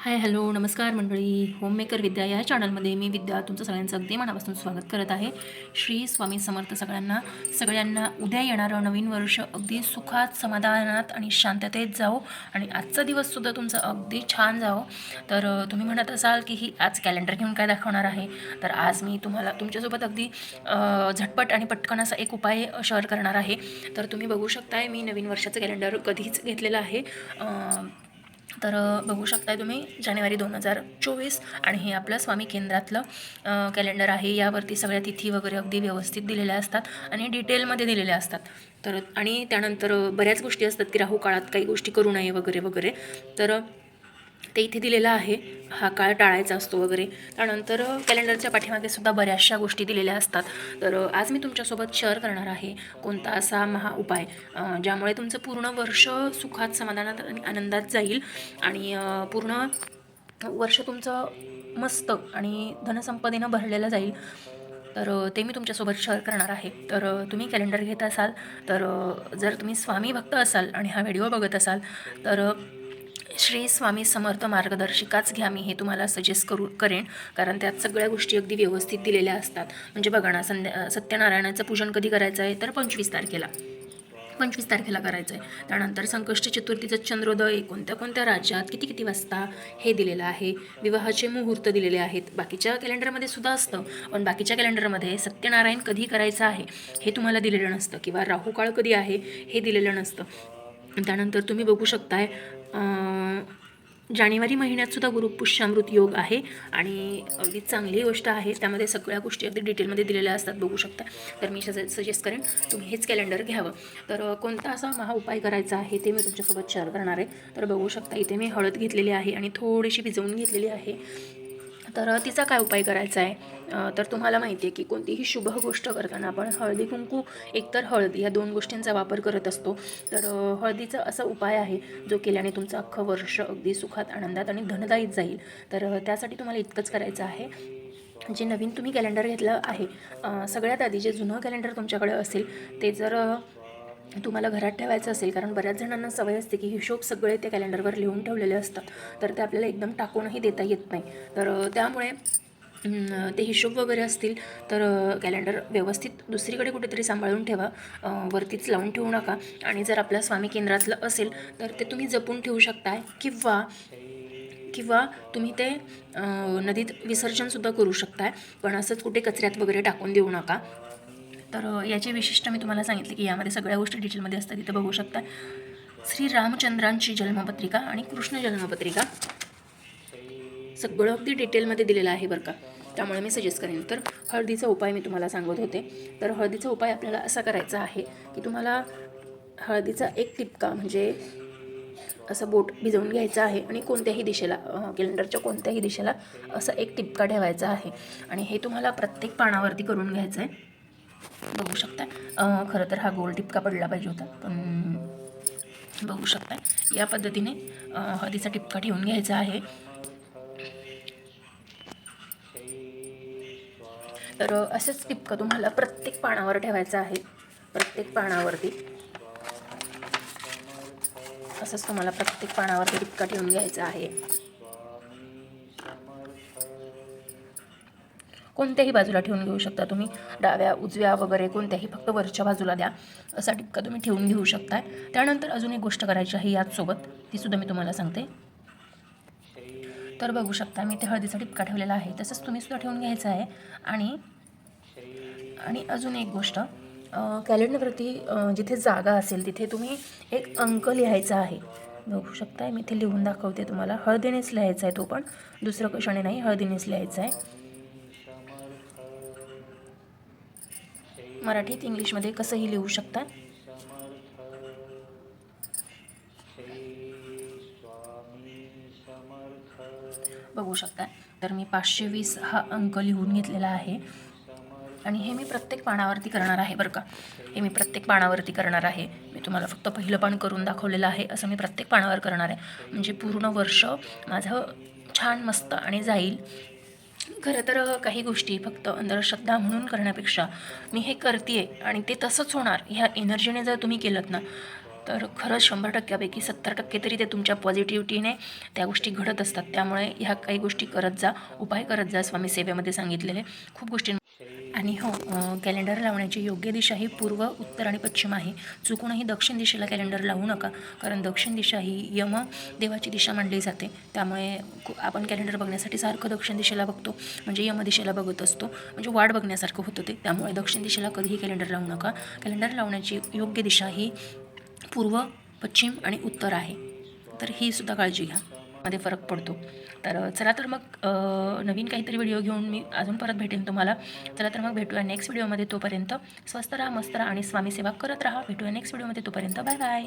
Hi hello नमस्कार मंडळी. Homemaker विद्या या चॅनलमध्ये मी विद्या तुमचं सगळ्यांचं अगदी मनापासून स्वागत करत आहे. श्री स्वामी समर्थ सगळ्यांना सगळ्यांना उद्या येणारं नवीन वर्ष अगदी सुखात समाधानात आणि शांततेत जाओ आणि आजचा दिवससुद्धा तुमचा अगदी छान जावो. तर तुम्ही म्हणत असाल की ही आज कॅलेंडर घेऊन काय दाखवणार आहे? तर आज मी तुम्हाला तुमच्यासोबत अगदी झटपट आणि पटकन असा एक उपाय शेअर करणार आहे. तर तुम्ही बघू शकताय मी नवीन वर्षाचं कॅलेंडर कधीच घेतलेलं आहे. तर बघू शकताय तुम्ही जानेवारी दोन हजार चोवीस आणि हे आपलं स्वामी केंद्रातलं कॅलेंडर आहे. यावरती सगळ्या तिथी वगैरे अगदी व्यवस्थित दिलेल्या असतात आणि डिटेलमध्ये दिलेल्या असतात. तर आणि त्यानंतर बऱ्याच गोष्टी असतात की राहू काळात काही गोष्टी करू नये वगैरे वगैरे. तर ते इथे दिलेलं आहे. हा काळ टाळायचा असतो वगैरे. त्यानंतर कॅलेंडरच्या पाठीमागे सुद्धा बऱ्याचशा गोष्टी दिलेल्या असतात. तर आज मी तुमच्यासोबत शेअर करणार आहे कोणता असा महा उपाय ज्यामुळे तुमचं पूर्ण वर्ष सुखात समाधानात आणि आनंदात जाईल. आणि पूर्ण वर्ष तुमचं मस्त आणि धनसंपदेनं भरलेलं जाईल. तर ते मी तुमच्यासोबत शेअर करणार आहे. तर तुम्ही कॅलेंडर घेत असाल तर जर तुम्ही स्वामी भक्त असाल आणि हा व्हिडिओ बघत असाल तर श्री स्वामी समर्थ मार्गदर्शिकाच घ्या मी हे तुम्हाला सजेस्ट करू करेन. कारण त्यात सगळ्या गोष्टी अगदी व्यवस्थित दिलेल्या असतात. म्हणजे बघा ना संध्या सत्यनारायणाचं पूजन कधी करायचं आहे? तर पंचवीस तारखेला. पंचवीस तारखेला करायचं आहे त्यानंतर संकष्टी चतुर्थीचं चंद्रोदय कोणत्या कोणत्या राज्यात किती किती वाजता हे दिलेलं आहे? विवाहाचे मुहूर्त दिलेले आहेत. बाकीच्या कॅलेंडरमध्ये सुद्धा असतं. पण बाकीच्या कॅलेंडरमध्ये सत्यनारायण कधी करायचं आहे? हे तुम्हाला दिलेलं नसतं. किंवा राहुकाळ कधी आहे? हे दिलेलं नसतं. त्यानंतर तुम्ही बघू शकताय जानेवारी महिन्यात सुद्धा गुरुपुष्यामृत योग आहे आणि अगदी चांगली गोष्ट आहे. त्यामध्ये सगळ्या गोष्टी अगदी डिटेलमध्ये दिलेल्या असतात बघू शकता. तर मी सजे सजेस्ट करेन तुम्ही हेच कॅलेंडर घ्यावं. तर कोणता असा महा उपाय करायचा आहे ते मी तुमच्यासोबत शेअर करणार आहे. तर बघू शकता इथे मी हळद घेतलेली आहे आणि थोडीशी भिजवून घेतलेली आहे. तर तिचा काय उपाय करायचा आहे? तर तुम्हाला माहिती आहे की कोणतीही शुभ गोष्ट करताना आपण हळदी कुंकू एकतर हळदी या दोन गोष्टींचा वापर करत असतो. तर हळदीचा असा उपाय आहे जो केल्याने तुमचं अख्खं वर्ष अगदी सुखात आनंदात आणि धनदायीत जाईल. तर त्यासाठी तुम्हाला इतकंच करायचं आहे. जे नवीन तुम्ही कॅलेंडर घेतलं आहे सगळ्यात आधी जे जुनं कॅलेंडर तुमच्याकडे असेल ते जर तुम्हाला घरात ठेवायचं असेल कारण बऱ्याच जणांना सवय असते की हिशोब सगळे त्या कॅलेंडरवर लिहून ठेवलेले असतात. तर ते आपल्याला एकदम टाकूनही देता येत नाही. तर त्यामुळे ते हिशोब वगैरे असतील तर कॅलेंडर व्यवस्थित दुसरीकडे कुठेतरी सांभाळून ठेवा. वरतीच लावून ठेवू नका. आणि जर आपल्या स्वामी केंद्रातलं असेल तर ते तुम्ही जपून ठेवू शकताय किंवा किंवा तुम्ही ते नदीत विसर्जनसुद्धा करू शकताय. पण असंच कुठे कचऱ्यात वगैरे टाकून देऊ नका. तर याचे याची विशिष्ट मी तुम्हाला सांगितले की यामध्ये सगळ्या गोष्टी डिटेलमध्ये असतात तिथं बघू शकता. श्री रामचंद्रांची जन्मपत्रिका आणि कृष्ण जन्मपत्रिका. सगळं अगदी डिटेलमध्ये दिलेलं आहे बरं का. त्यामुळे मी सजेस्ट करेन. तर हळदीचा उपाय मी तुम्हाला सांगत होते. तर हळदीचा उपाय आपल्याला असा करायचा आहे की तुम्हाला हळदीचा एक टिपका म्हणजे असं बोट भिजवून घ्यायचं आहे आणि कोणत्याही दिशेला कॅलेंडरच्या कोणत्याही दिशेला असं एक टिपका ठेवायचा आहे. आणि हे तुम्हाला प्रत्येक पानावरती करून घ्यायचं आहे बघू शकता खरं तर हा गोल टिपका पडला पाहिजे होता पण बघू शकता या पद्धतीने हळदीचा टिपका ठेवून घ्यायचा आहे. तर असेच असंच टिपकं तुम्हाला प्रत्येक पानावर ठेवायचं आहे. प्रत्येक पानावरती. असंच तुम्हाला प्रत्येक पानावरती टिपका ठेवून घ्यायचा आहे. कोणत्याही बाजूला ठेवून घेऊ शकता तुम्ही. डाव्या उजव्या वगैरे कोणत्याही फक्त वरच्या बाजूला द्या. असा टिपका तुम्ही ठेवून घेऊ शकताय. त्यानंतर अजून एक गोष्ट करायची आहे याचसोबत. ती सुद्धा मी तुम्हाला सांगते. तर बघू शकता मी ते हळदीचा टिपका ठेवलेला आहे. तसंच तुम्ही सुद्धा ठेवून घ्यायचं आहे. आणि आणि अजून एक गोष्ट. कॅलेंडरवरती जिथे जागा असेल तिथे तुम्ही एक अंक लिहायचा आहे. बघू शकताय मी इथे लिहून दाखवते तुम्हाला. हळदीनेच लिहायचा आहे तो पण. दुसरं कशाने नाही हळदीनेच लिहायचा आहे. मराठीत इंग्लिशमध्ये कसंही लिहू शकता? बघू शकता. तर मी पाचशे वीस हा अंक लिहून घेतलेला आहे. आणि हे मी प्रत्येक पानावरती करणार आहे बरं का. हे मी प्रत्येक पानावरती करणार आहे. मी तुम्हाला फक्त पहिलं पान करून दाखवलेलं आहे असं मी प्रत्येक पानावर करणार आहे. म्हणजे पूर्ण वर्ष माझं छान मस्त आणि जाईल. खरं तर काही गोष्टी फक्त अंधश्रद्धा म्हणून करण्यापेक्षा मी हे करते आणि ते तसंच होणार ह्या एनर्जीने जर तुम्ही केलं ना तर खरंच शंभर टक्क्यापैकी सत्तर टक्के तरी ते तुमच्या पॉझिटिव्हिटीने त्या गोष्टी घडत असतात. त्यामुळे ह्या काही गोष्टी करत जा उपाय करत जा स्वामी सेवेमध्ये सांगितलेले खूप गोष्टी आणि हो कॅलेंडर लावण्याची योग्य दिशा ही पूर्व उत्तर आणि पश्चिम आहे. चुकूनही दक्षिण दिशेला कॅलेंडर लावू नका कारण दक्षिण दिशा ही यम देवाची दिशा मानली जाते. त्यामुळे आपण कॅलेंडर बघण्यासाठी सारखं दक्षिण दिशेला बघतो म्हणजे यम दिशेला बघत असतो म्हणजे वाट बघण्यासारखं होतं ते. त्यामुळे दक्षिण दिशेला कधीही कॅलेंडर लावू नका. कॅलेंडर लावण्याची योग्य दिशा ही पूर्व पश्चिम आणि उत्तर आहे. तर ही सुद्धा काळजी घ्या. मध्ये फरक पडतो. तर चला तर मग नवीन काहीतरी व्हिडिओ घेऊन मी अजून परत भेटेन तुम्हाला. चला तर मग भेटूया नेक्स्ट व्हिडिओमध्ये तोपर्यंत. स्वस्त राहा मस्त राहा आणि स्वामी सेवा करत राहा. भेटूया नेक्स्ट व्हिडिओमध्ये तोपर्यंत. Bye bye